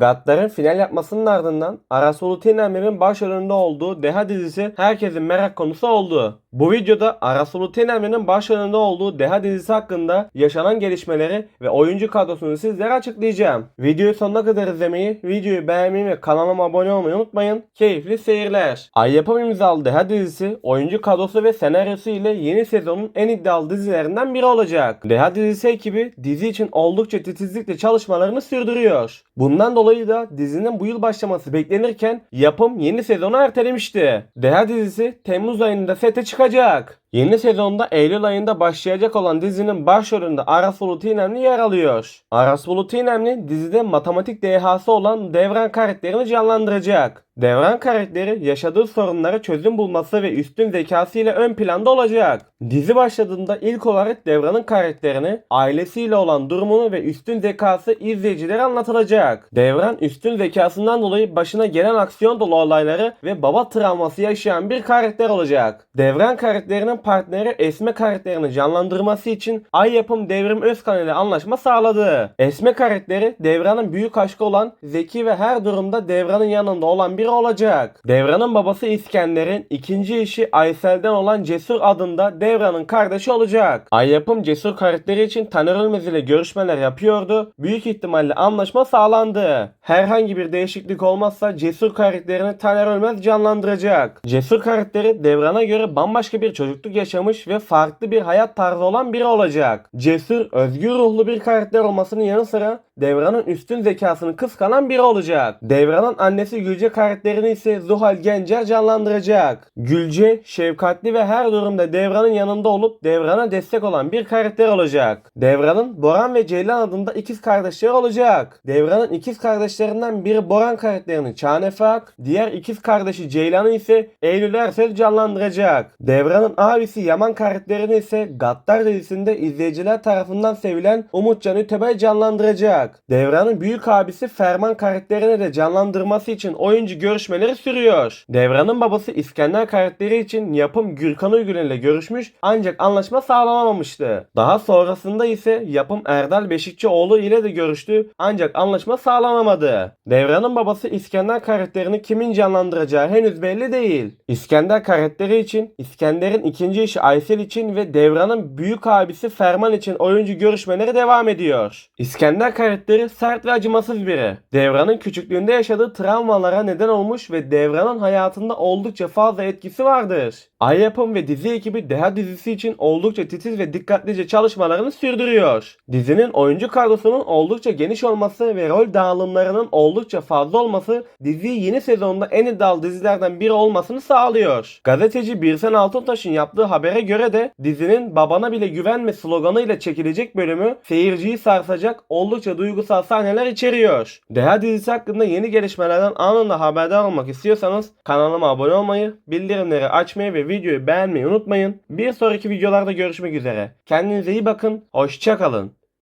Gattar'ın final yapmasının ardından Aras Bulut İynemli'nin başrolünde olduğu Deha dizisi herkesin merak konusu oldu. Bu videoda Aras Bulut İynemli'nin başrolünde olduğu Deha dizisi hakkında yaşanan gelişmeleri ve oyuncu kadrosunu sizlere açıklayacağım. Videoyu sonuna kadar izlemeyi, videoyu beğenmeyi ve kanalıma abone olmayı unutmayın. Keyifli seyirler. Ay Yapım imzalı Deha dizisi oyuncu kadrosu ve senaryosu ile yeni sezonun en iddialı dizilerinden biri olacak. Deha dizisi ekibi dizi için oldukça titizlikle çalışmalarını sürdürüyor. Bundan dolayı da dizinin bu yıl başlaması beklenirken yapım yeni sezonu ertelemişti. Deha dizisi Temmuz ayında sete çıkacak. Yeni sezonda Eylül ayında başlayacak olan dizinin başrolünde Aras Bulut İynemli yer alıyor. Aras Bulut İynemli dizide matematik dehası olan Devran karakterini canlandıracak. Devran karakteri yaşadığı sorunlara çözüm bulması ve üstün zekasıyla ön planda olacak. Dizi başladığında ilk olarak Devran'ın karakterini, ailesiyle olan durumunu ve üstün zekası izleyicilere anlatılacak. Devran üstün zekasından dolayı başına gelen aksiyon dolu olayları ve baba travması yaşayan bir karakter olacak. Devran karakterinin partneri Esme karakterini canlandırması için Ay Yapım Devrim Özkan ile anlaşma sağladı. Esme karakteri Devran'ın büyük aşkı olan Zeki ve her durumda Devran'ın yanında olan biri olacak. Devran'ın babası İskender'in ikinci eşi Aysel'den olan Cesur adında Devran'ın kardeşi olacak. Ay Yapım Cesur karakteri için Taner Ölmez ile görüşmeler yapıyordu. Büyük ihtimalle anlaşma sağlandı. Herhangi bir değişiklik olmazsa Cesur karakterini Taner Ölmez canlandıracak. Cesur karakteri Devran'a göre bambaşka bir çocukluk yaşamış ve farklı bir hayat tarzı olan biri olacak. Cesur, özgür ruhlu bir karakter olmasının yanı sıra Devran'ın üstün zekasını kıskanan biri olacak. Devran'ın annesi Gülce karakterini ise Zuhal Gencer canlandıracak. Gülce, şefkatli ve her durumda Devran'ın yanında olup Devran'a destek olan bir karakter olacak. Devran'ın Boran ve Ceylan adında ikiz kardeşleri olacak. Devran'ın ikiz kardeşlerinden biri Boran karakterini Çağan Efe Ak, diğer ikiz kardeşi Ceylan'ı ise Eylül Ersöz canlandıracak. Devran'ın abisi Yaman karakterini ise Gattar dizisinde izleyiciler tarafından sevilen Umutcan Ütebay canlandıracak. Devran'ın büyük abisi Ferman karakterini de canlandırması için oyuncu görüşmeleri sürüyor. Devran'ın babası İskender karakteri için yapım Gürkan Uygün ile görüşmüş ancak anlaşma sağlanamamıştı. Daha sonrasında ise yapım Erdal Beşikçioğlu ile de görüştü ancak anlaşma sağlanamadı. Devran'ın babası İskender karakterini kimin canlandıracağı henüz belli değil. İskender karakteri için İskender'in ikinci eşi Aysel için ve Devran'ın büyük abisi Ferman için oyuncu görüşmeleri devam ediyor. İskender karakteri sert ve acımasız biri. Devran'ın küçüklüğünde yaşadığı travmalara neden olmuş ve Devran'ın hayatında oldukça fazla etkisi vardır. Ay Yapım ve dizi ekibi Deha dizisi için oldukça titiz ve dikkatlice çalışmalarını sürdürüyor. Dizinin oyuncu kadrosunun oldukça geniş olması ve rol dağılımlarının oldukça fazla olması diziyi yeni sezonda en iddialı dizilerden biri olmasını sağlıyor. Gazeteci Birsen Altuntaş'ın yaptığı habere göre de dizinin babana bile güvenme sloganıyla çekilecek bölümü seyirciyi sarsacak oldukça duygusal sahneler içeriyor. Deha dizisi hakkında yeni gelişmelerden anında haberdar olmak istiyorsanız kanalıma abone olmayı, bildirimleri açmayı ve videoyu beğenmeyi unutmayın. Bir sonraki videolarda görüşmek üzere. Kendinize iyi bakın, hoşçakalın.